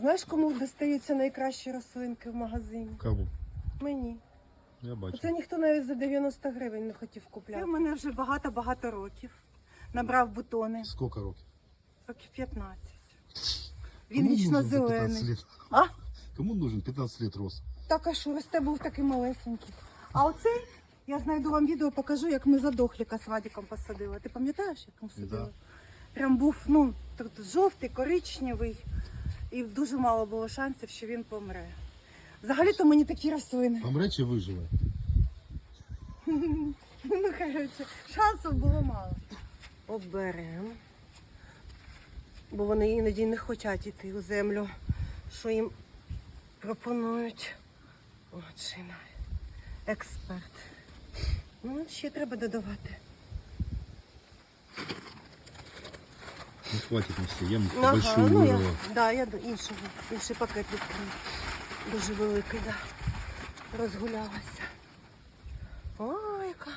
Знаєш, кому достаються найкращі рослинки в магазині? Кому? Мені. Я бачу. Це ніхто навіть за 90 гривень не хотів купляти. Це в мене вже багато-багато років. Набрав бутони. Сколько років? Років 15. Він Кому вічно нужен за 15 зелений. лет? А? Кому нужен 15 лет рос? Так а що, росте був такий малесенький. А оцей, я знайду вам відео, покажу, як ми задохліка з Вадиком посадили. Ти пам'ятаєш, як ми садили? Да. Прям був ну, так жовтий, коричневий, і дуже мало було шансів, що він помре. Взагалі-то мені такі рослини. Помре чи виживе? Ну, коротше, шансів було мало. Оберемо. Бо вони іноді не хочуть йти у землю, що їм пропонують. От шина. Експерт. Ну, ще треба додавати. Ну, хватит на все, ямку ага, большую ну, я, вырвала. Да, я до іншого, інший пакет відкрив. Дуже великий, да. Розгулялася. Ой, яка.